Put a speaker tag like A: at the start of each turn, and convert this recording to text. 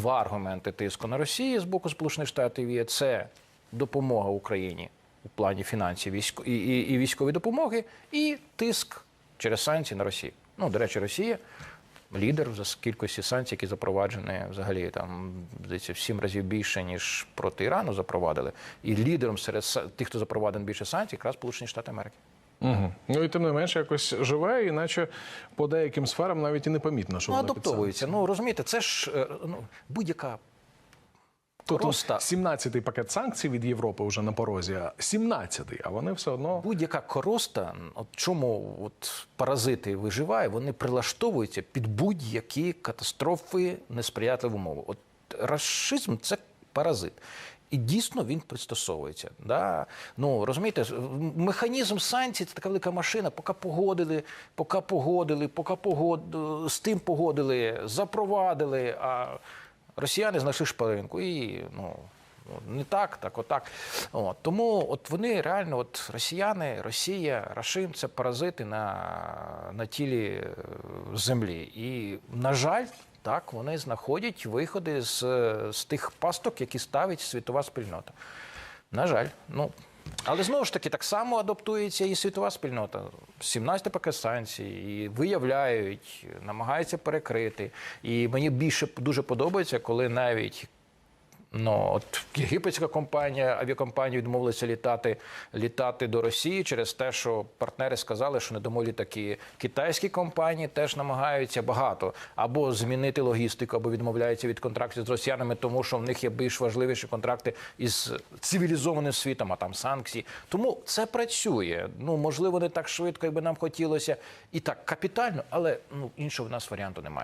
A: два аргументи тиску на Росію з боку Сполучених Штатів є це допомога Україні у плані фінансів військо- і, і, і військової допомоги, і тиск через санкції на Росію. Ну, до речі, Росія лідер за кількості санкцій, які запроваджені взагалі там здається в сім разів більше ніж проти Ірану запровадили. І лідером серед тих, хто запровадив більше санкцій, якраз Сполучені Штати Америки.
B: Угу. Ну і тим не менше якось живе, іначе по деяким сферам навіть і непомітно, що
A: Ну,
B: вона
A: адаптовується. Ну розумієте, це ж е, ну, будь-яка
B: Тут
A: Просто-
B: 17-й пакет санкцій від Європи вже на порозі, а 17-й, а вони все одно
A: Будь-яка короста, от чому от паразити виживають, вони прилаштовуються під будь-які катастрофи, несприятливі умови. От расизм це паразит. І дійсно він пристосовується. Да? Ну, розумієте, механізм санкцій це така велика машина, поки погодили, поки погодили, поки погод... з тим погодили, запровадили, а росіяни знайшли шпаринку і ну, Ну, Не так, так, отак. От. Тому от вони реально, от росіяни, Росія, Рашим це паразити на, на тілі е, землі. І, на жаль, так, вони знаходять виходи з, з тих пасток, які ставить світова спільнота. На жаль, ну. Але знову ж таки, так само адаптується і світова спільнота. 17 поки санкцій, і виявляють, намагаються перекрити. І мені більше дуже подобається, коли навіть Ну, от єгипетська компанія, авіакомпанія відмовилася літати, літати до Росії через те, що партнери сказали, що не дамо літаки. Китайські компанії теж намагаються багато або змінити логістику, або відмовляються від контрактів з росіянами, тому що в них є більш важливіші контракти із цивілізованим світом, а там санкції. Тому це працює. Ну можливо, не так швидко, як би нам хотілося, і так капітально, але ну іншого в нас варіанту немає.